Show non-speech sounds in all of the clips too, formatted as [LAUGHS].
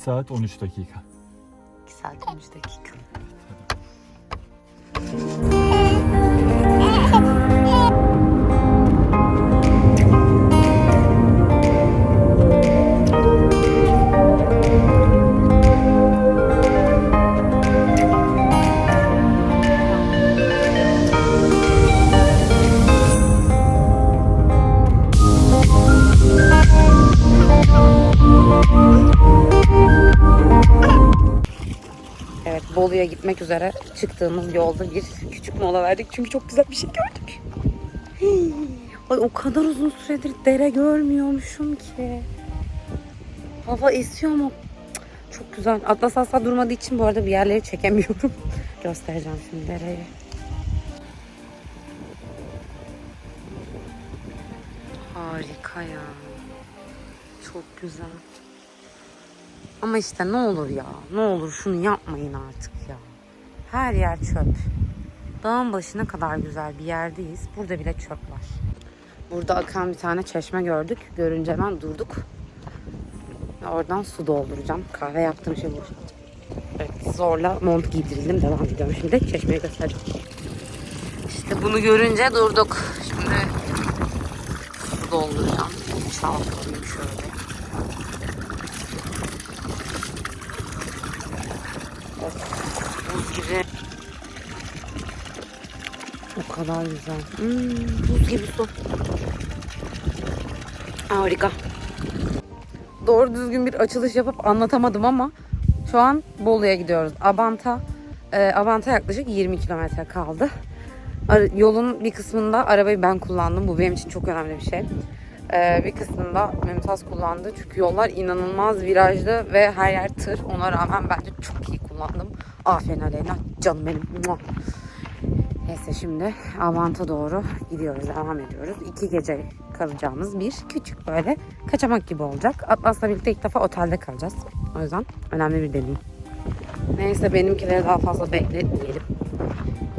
saat 13 dakika. 2 saat 13 dakika. Evet Bolu'ya gitmek üzere çıktığımız yolda bir küçük mola verdik. Çünkü çok güzel bir şey gördük. Ay o kadar uzun süredir dere görmüyormuşum ki. Hava esiyor ama cık, çok güzel. Atlas asla durmadığı için bu arada bir yerleri çekemiyorum. [LAUGHS] Göstereceğim şimdi dereyi. Harika ya. Çok güzel. Ama işte ne olur ya, ne olur şunu yapmayın artık ya. Her yer çöp. Dağın başına kadar güzel bir yerdeyiz. Burada bile çöp var. Burada akan bir tane çeşme gördük. Görünce hemen durduk. Oradan su dolduracağım. Kahve yaptığım şey bu. Evet, zorla mont giydirildim. Devam ediyorum şimdi. Çeşmeyi göstereceğim. İşte bunu görünce durduk. Şimdi su dolduracağım. Çalkalayayım şöyle. Buz gibi. O kadar güzel. Hmm, buz gibi su. Harika. Doğru düzgün bir açılış yapıp anlatamadım ama şu an Bolu'ya gidiyoruz. Abant'a e, Abant'a yaklaşık 20 kilometre kaldı. Ara- Yolun bir kısmında arabayı ben kullandım. Bu benim için çok önemli bir şey. Ee, bir kısmında Mümtaz kullandı. Çünkü yollar inanılmaz virajlı ve her yer tır. Ona rağmen bence çok iyi kullandım. Aferin Aleyna. Canım benim. Neyse şimdi Avant'a doğru gidiyoruz. Devam ediyoruz. İki gece kalacağımız bir küçük böyle kaçamak gibi olacak. Atlas'la birlikte ilk defa otelde kalacağız. O yüzden önemli bir deneyim. Neyse benimkileri daha fazla bekletmeyelim.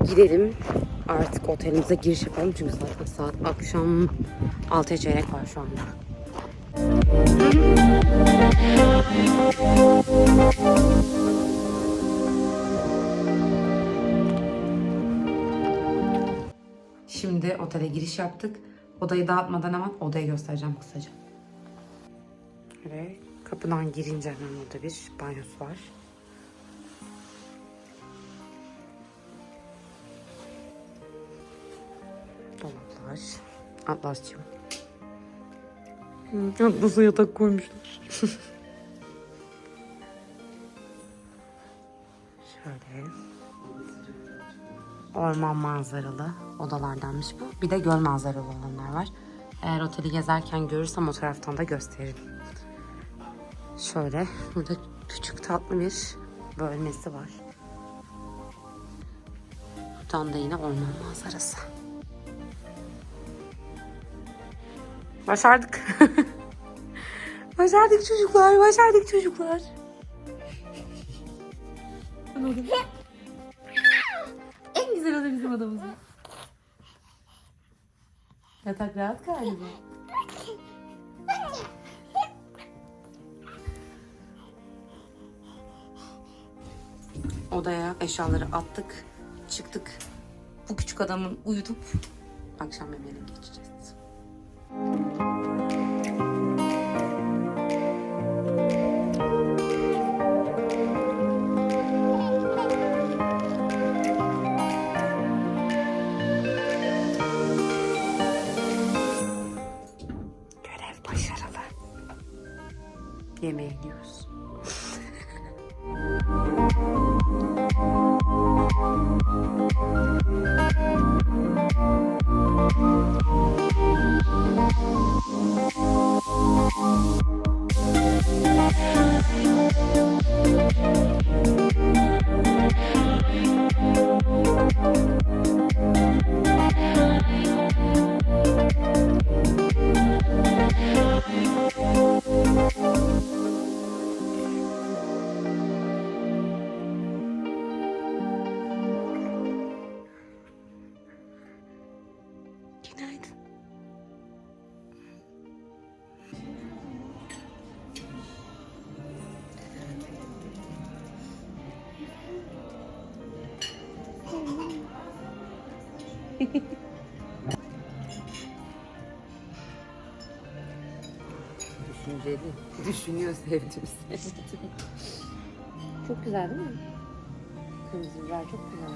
Gidelim. Artık otelimize giriş yapalım. Çünkü zaten saat akşam 6'ya çeyrek var şu anda. Şimdi otele giriş yaptık. Odayı dağıtmadan hemen odayı göstereceğim kısaca. Ve kapıdan girince hemen orada bir banyosu var. Dolaplar. Atlas'cığım. Hı, Atlas'a yatak koymuşlar. [LAUGHS] Şöyle. Orman manzaralı odalardanmış bu. Bir de göl manzaralı olanlar var. Eğer oteli gezerken görürsem o taraftan da gösteririm. Şöyle burada küçük tatlı bir bölmesi var. Buradan da yine orman manzarası. Başardık. [LAUGHS] başardık çocuklar, başardık çocuklar. en güzel oda bizim odamız. Yatak rahat galiba. Odaya eşyaları attık, çıktık. Bu küçük adamı uyutup akşam yemeğine geçeceğiz. yemeğini. Düşünceli. Düşünüyor sevdim sevdim. Çok güzel değil mi? Kırmızı biber çok güzel.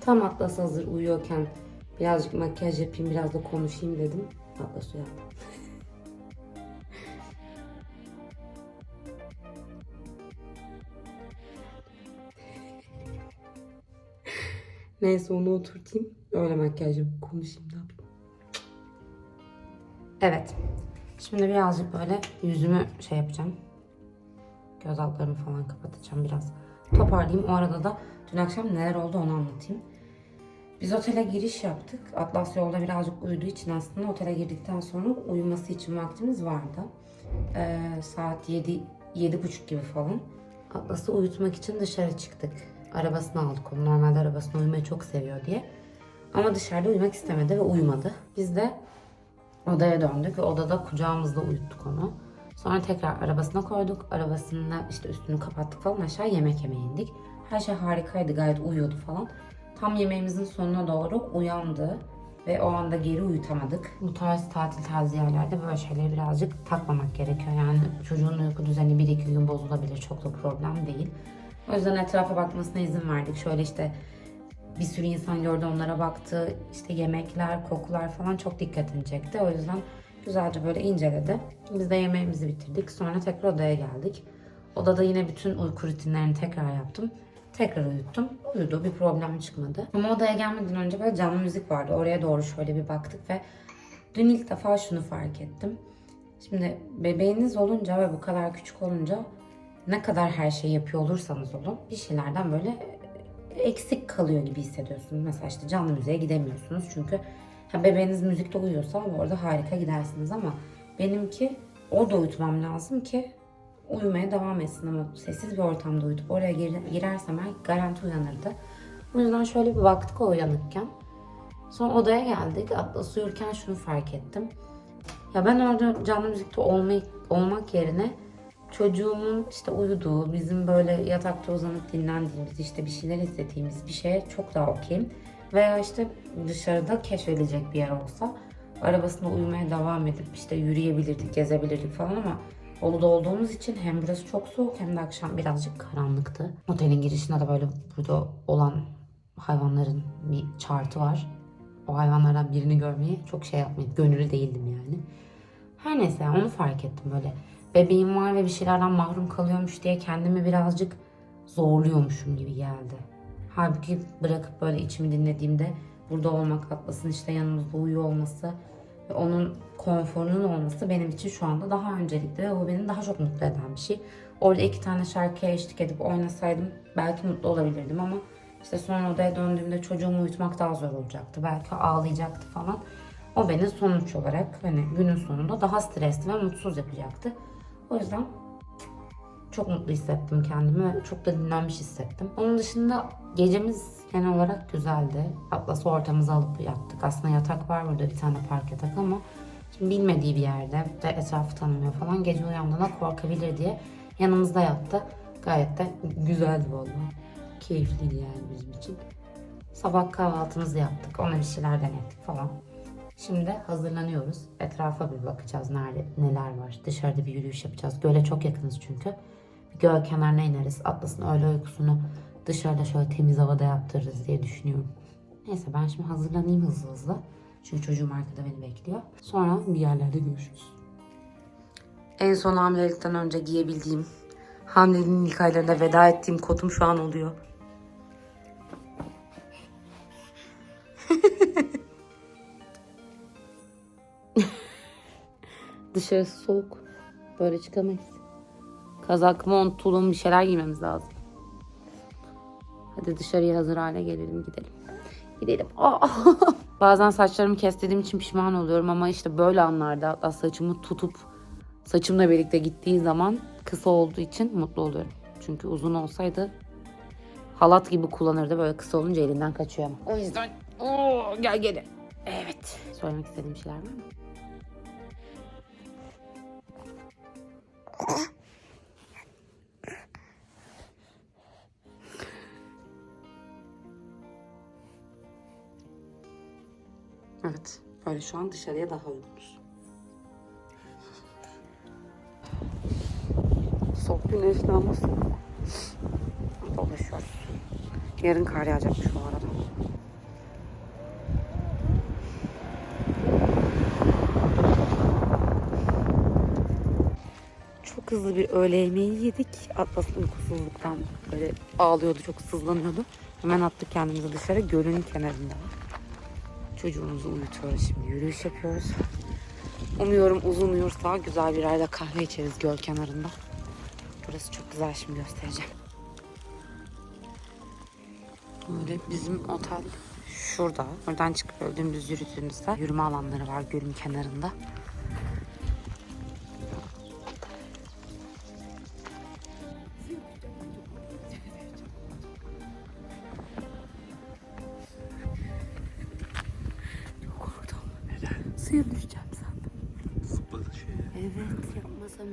Tam Atlas hazır uyuyorken birazcık makyaj yapayım, biraz da konuşayım dedim. Atlas uyandı. Neyse onu oturtayım. Öyle makyajım konuşayım ne yapayım. Evet. Şimdi birazcık böyle yüzümü şey yapacağım. Göz altlarımı falan kapatacağım biraz. Toparlayayım. O arada da dün akşam neler oldu onu anlatayım. Biz otele giriş yaptık. Atlas yolda birazcık uyuduğu için aslında otele girdikten sonra uyuması için vaktimiz vardı. Ee, saat 7 7.30 gibi falan. Atlas'ı uyutmak için dışarı çıktık. Arabasını aldık onu. Normalde arabasında uyumayı çok seviyor diye. Ama dışarıda uyumak istemedi ve uyumadı. Biz de odaya döndük ve odada kucağımızda uyuttuk onu. Sonra tekrar arabasına koyduk. Arabasında işte üstünü kapattık falan aşağı yemek yemeye indik. Her şey harikaydı gayet uyuyordu falan. Tam yemeğimizin sonuna doğru uyandı ve o anda geri uyutamadık. Bu tarz tatil tarzı yerlerde böyle şeyleri birazcık takmamak gerekiyor. Yani çocuğun uyku düzeni bir iki gün bozulabilir. Çok da problem değil. O yüzden etrafa bakmasına izin verdik. Şöyle işte bir sürü insan gördü onlara baktı. İşte yemekler, kokular falan çok dikkatini çekti. O yüzden güzelce böyle inceledi. Biz de yemeğimizi bitirdik. Sonra tekrar odaya geldik. Odada yine bütün uyku rutinlerini tekrar yaptım. Tekrar uyuttum. Uyudu. Bir problem çıkmadı. Ama odaya gelmeden önce böyle canlı müzik vardı. Oraya doğru şöyle bir baktık ve dün ilk defa şunu fark ettim. Şimdi bebeğiniz olunca ve bu kadar küçük olunca ne kadar her şeyi yapıyor olursanız olun bir şeylerden böyle eksik kalıyor gibi hissediyorsunuz. Mesela işte canlı müziğe gidemiyorsunuz çünkü ha bebeğiniz müzikte uyuyorsa bu arada harika gidersiniz ama benimki o da uyutmam lazım ki uyumaya devam etsin ama sessiz bir ortamda uyutup oraya gir- girersem eğer garanti uyanırdı. O yüzden şöyle bir baktık o uyanıkken. Sonra odaya geldik. Atlas uyurken şunu fark ettim. Ya ben orada canlı müzikte olmayı, olmak yerine çocuğumun işte uyuduğu, bizim böyle yatakta uzanıp dinlendiğimiz, işte bir şeyler izlediğimiz bir şeye çok daha okeyim. Veya işte dışarıda keşfedilecek bir yer olsa arabasında uyumaya devam edip işte yürüyebilirdik, gezebilirdik falan ama Bolu'da olduğumuz için hem burası çok soğuk hem de akşam birazcık karanlıktı. Otelin girişinde de böyle burada olan hayvanların bir chartı var. O hayvanlardan birini görmeye çok şey yapmayı, gönüllü değildim yani. Her neyse onu fark ettim böyle. Bebeğim var ve bir şeylerden mahrum kalıyormuş diye kendimi birazcık zorluyormuşum gibi geldi. Halbuki bırakıp böyle içimi dinlediğimde burada olmak, Atlas'ın işte yanımızda uyuyor olması onun konforunun olması benim için şu anda daha öncelikli ve bu beni daha çok mutlu eden bir şey. Orada iki tane şarkıya eşlik edip oynasaydım belki mutlu olabilirdim ama işte sonra odaya döndüğümde çocuğumu uyutmak daha zor olacaktı. Belki ağlayacaktı falan. O beni sonuç olarak hani günün sonunda daha stresli ve mutsuz yapacaktı. O yüzden çok mutlu hissettim kendimi çok da dinlenmiş hissettim. Onun dışında gecemiz genel olarak güzeldi. Atlas'ı ortamıza alıp yattık. Aslında yatak var burada bir tane park yatak ama şimdi bilmediği bir yerde ve etrafı tanımıyor falan. Gece uyandığında korkabilir diye yanımızda yattı. Gayet de güzeldi vallahi. Keyifliydi yani bizim için. Sabah kahvaltımızı yaptık. Ona bir şeyler denedik falan. Şimdi hazırlanıyoruz. Etrafa bir bakacağız nerede neler var. Dışarıda bir yürüyüş yapacağız. Göle çok yakınız çünkü. Bir göl kenarına ineriz. Atlas'ın öğle uykusunu dışarıda şöyle temiz havada yaptırırız diye düşünüyorum. Neyse ben şimdi hazırlanayım hızlı hızlı. Çünkü çocuğum arkada beni bekliyor. Sonra bir yerlerde görüşürüz. En son hamilelikten önce giyebildiğim, hamileliğin ilk aylarında veda ettiğim kotum şu an oluyor. [LAUGHS] Dışarısı soğuk. Böyle çıkamayız. Kazak, mont, tulum bir şeyler giymemiz lazım. Hadi dışarıya hazır hale gelelim gidelim. Gidelim. Aa! [LAUGHS] Bazen saçlarımı kestirdiğim için pişman oluyorum ama işte böyle anlarda hatta saçımı tutup saçımla birlikte gittiği zaman kısa olduğu için mutlu oluyorum. Çünkü uzun olsaydı halat gibi kullanırdı. Böyle kısa olunca elinden kaçıyor ama. O yüzden Oo, gel gel. Evet. Söylemek istediğim şeyler var mı? Böyle şu an dışarıya daha uygunuz. Soğuk güneşli ama soğuk. Yarın kar yağacakmış bu arada. Çok hızlı bir öğle yemeği yedik. Atlas uykusuzluktan böyle ağlıyordu, çok sızlanıyordu. Hemen attık kendimizi dışarı gölün kenarında. Çocuğumuzu uyutuyoruz şimdi. Yürüyüş yapıyoruz. Umuyorum uzun uyursa güzel bir yerde kahve içeriz göl kenarında. Burası çok güzel şimdi göstereceğim. Böyle bizim otel şurada. Oradan çıkıp böyle dümdüz yürüdüğünüzde yürüme alanları var gölün kenarında.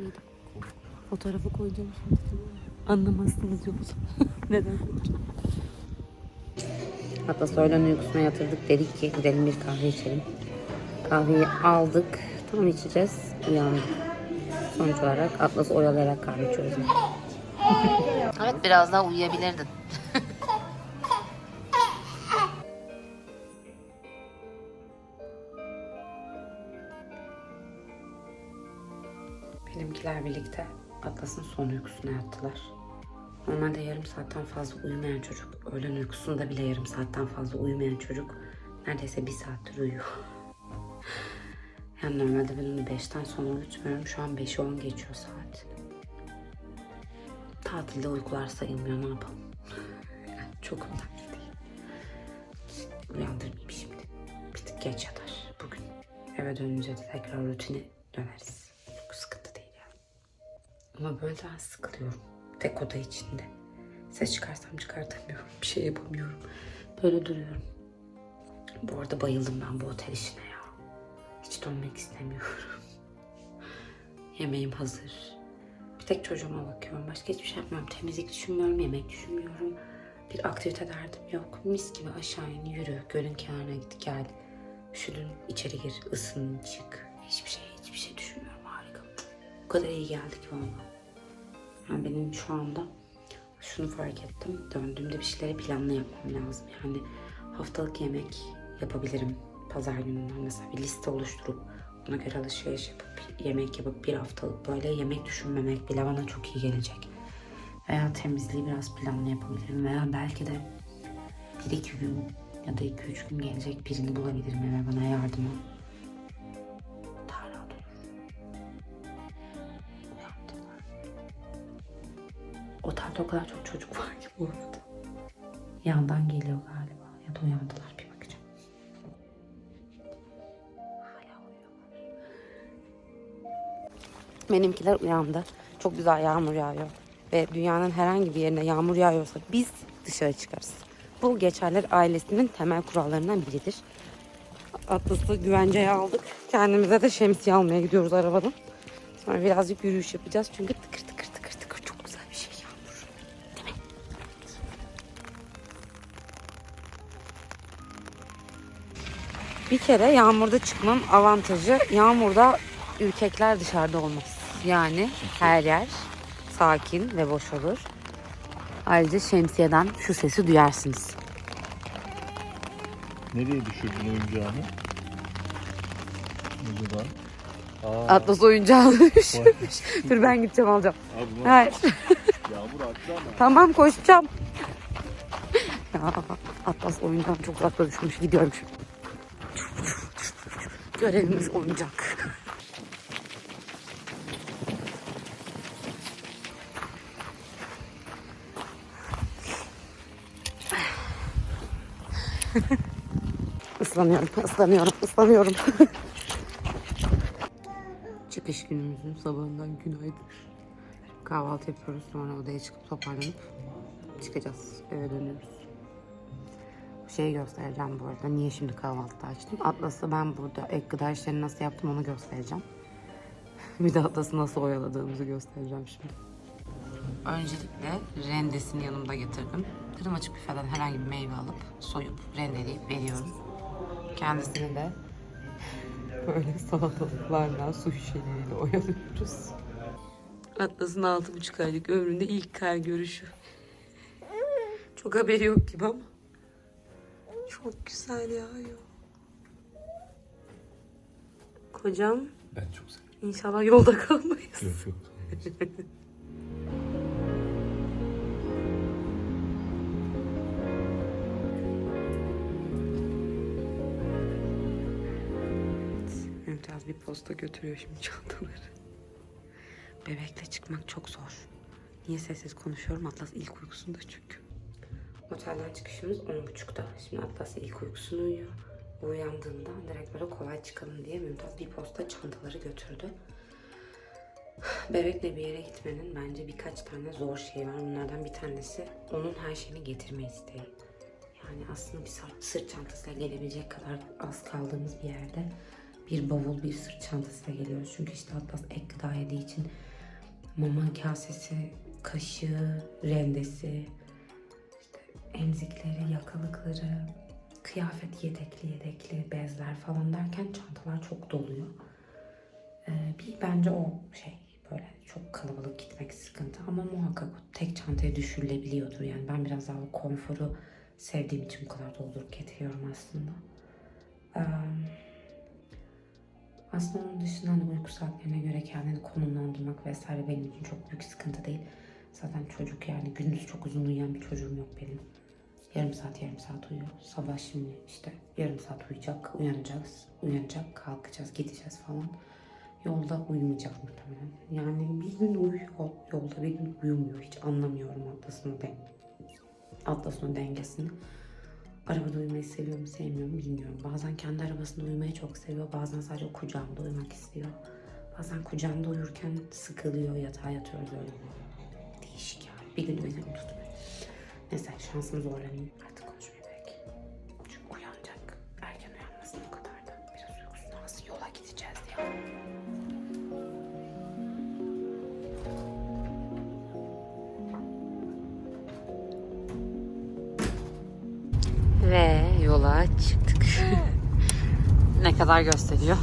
Mıydım? Fotoğrafı koyacağım şimdi. Anlamazsınız yoksa. [LAUGHS] Neden koyacağım? Hatta söylen uykusuna yatırdık. Dedik ki gidelim bir kahve içelim. Kahveyi aldık. Tam içeceğiz. Uyandık. Sonuç olarak Atlas'ı oyalayarak kahve içiyoruz. [LAUGHS] evet biraz daha uyuyabilirdin. Benimkiler birlikte Atlas'ın son uykusuna yattılar. Normalde yarım saatten fazla uyumayan çocuk, öğlen uykusunda bile yarım saatten fazla uyumayan çocuk neredeyse bir saattir uyuyor. Yani normalde ben onu 5'ten sonra uyutmuyorum. Şu an 5'i 10 geçiyor saat. Tatilde uykular sayılmıyor ne yapalım. Çok önemli değil. Uyandırmayayım şimdi. Bir tık geç yatar bugün. Eve dönünce de tekrar rutine döneriz. Ama böyle ben sıkılıyorum. Tek oda içinde. Ses çıkarsam çıkartamıyorum. Bir şey yapamıyorum. Böyle duruyorum. Bu arada bayıldım ben bu otel işine ya. Hiç dönmek istemiyorum. [LAUGHS] Yemeğim hazır. Bir tek çocuğuma bakıyorum. Başka hiçbir şey yapmıyorum. Temizlik düşünmüyorum, yemek düşünmüyorum. Bir aktivite derdim yok. Mis gibi aşağı in, yürü. Gölün kenarına git gel. Üşüdün içeri gir, ısın, çık. Hiçbir şey, hiçbir şey düşünmüyorum. Harika. O kadar iyi geldi ki valla. Yani benim şu anda şunu fark ettim. Döndüğümde bir şeyleri planlı yapmam lazım. Yani haftalık yemek yapabilirim. Pazar gününden mesela bir liste oluşturup ona göre alışveriş yapıp yemek yapıp bir haftalık böyle yemek düşünmemek bile bana çok iyi gelecek. Veya temizliği biraz planlı yapabilirim. Veya belki de bir iki gün ya da iki üç gün gelecek birini bulabilirim eve bana yardıma. Otelde o kadar çok çocuk var ki bu arada. Yandan geliyor galiba. Ya da uyandılar bir bakacağım. Hala uyuyorlar. Benimkiler uyandı. Çok güzel yağmur yağıyor. Ve dünyanın herhangi bir yerine yağmur yağıyorsa biz dışarı çıkarız. Bu geçerler ailesinin temel kurallarından biridir. Atlas'ı güvenceye aldık. Kendimize de şemsiye almaya gidiyoruz arabadan. Sonra birazcık yürüyüş yapacağız. Çünkü tıkır Bir kere yağmurda çıkmanın avantajı yağmurda ürkekler dışarıda olmaz. Yani her yer sakin ve boş olur. Ayrıca şemsiyeden şu sesi duyarsınız. Nereye düşürdün oyuncağını? Acaba? Aa, Atlas oyuncağı [LAUGHS] düşürmüş. Dur ben gideceğim alacağım. Abi Hayır. [LAUGHS] yağmur attı ama. Tamam koşacağım. Ya Atlas oyuncağım çok uzakta düşmüş. Gidiyorum şimdi. Görevimiz oyuncak. [LAUGHS] Islanıyorum, ıslanıyorum, ıslanıyorum. [LAUGHS] Çıkış günümüzün sabahından günaydın. Kahvaltı yapıyoruz sonra odaya çıkıp toparlanıp çıkacağız. Eve dönüyoruz. Şeyi göstereceğim bu arada. Niye şimdi kahvaltıda açtım? Atlas'ı ben burada ek gıda işlerini nasıl yaptım onu göstereceğim. [LAUGHS] Bir de Atlas'ı nasıl oyaladığımızı göstereceğim şimdi. Öncelikle rendesini yanımda getirdim. Dedim açık büfeden herhangi bir meyve alıp soyup rendeleyip veriyorum. Kendisine de [LAUGHS] Böyle salatalıklarla, su şişeleriyle oyalıyoruz. Atlas'ın altı buçuk aylık ömründe ilk kar görüşü. Çok haberi yok gibi ama. Çok güzel yağıyor. Kocam Ben çok seviyorum. inşallah yolda kalmayız. Yok yok. [LAUGHS] Mümtaz bir posta götürüyor şimdi çantaları. Bebekle çıkmak çok zor. Niye sessiz konuşuyorum? Atlas ilk uykusunda çünkü. Otelden çıkışımız 10.30'da. Şimdi Atlas ilk uykusunu uyuyor. Uyandığında direkt böyle kolay çıkalım diye Mümtaz bir posta çantaları götürdü. Bebekle bir yere gitmenin bence birkaç tane zor şey var. Bunlardan bir tanesi onun her şeyini getirme isteği. Yani aslında bir sırt, sırt çantasıyla gelebilecek kadar az kaldığımız bir yerde bir bavul bir sırt çantasıyla geliyoruz. Çünkü işte Atlas ek gıda yediği için mama kasesi, kaşığı, rendesi, emzikleri, yakalıkları, kıyafet yedekli yedekli bezler falan derken çantalar çok doluyor. Ee, bir bence o şey böyle çok kalabalık gitmek sıkıntı ama muhakkak tek çantaya düşürülebiliyordur. Yani ben biraz daha o konforu sevdiğim için bu kadar doldurup getiriyorum aslında. Ee, aslında onun dışında hani uyku saatlerine göre kendini konumlandırmak vesaire benim için çok büyük sıkıntı değil. Zaten çocuk yani gündüz çok uzun uyuyan bir çocuğum yok benim. Yarım saat yarım saat uyuyor. Sabah şimdi işte yarım saat uyuyacak, uyanacağız, uyanacak, kalkacağız, gideceğiz falan. Yolda uyumayacak muhtemelen. Yani bir gün uyuyor, yolda bir gün uyumuyor. Hiç anlamıyorum Atlas'ın o, den Atlas'ın o dengesini. Arabada uyumayı seviyor mu sevmiyor mu bilmiyorum. Bazen kendi arabasında uyumayı çok seviyor. Bazen sadece kucağımda uyumak istiyor. Bazen kucağımda uyurken sıkılıyor yatağa yatıyoruz öyle. Değişik yani. Bir gün uyuyor tutmuyor. Neyse şansım zorlanayım. Artık konuşmayayım belki. Çünkü uyanacak. Erken uyanmasın o kadar da. Biraz uykusunu alsın yola gideceğiz ya. Ve yola çıktık. [LAUGHS] ne kadar gösteriyor?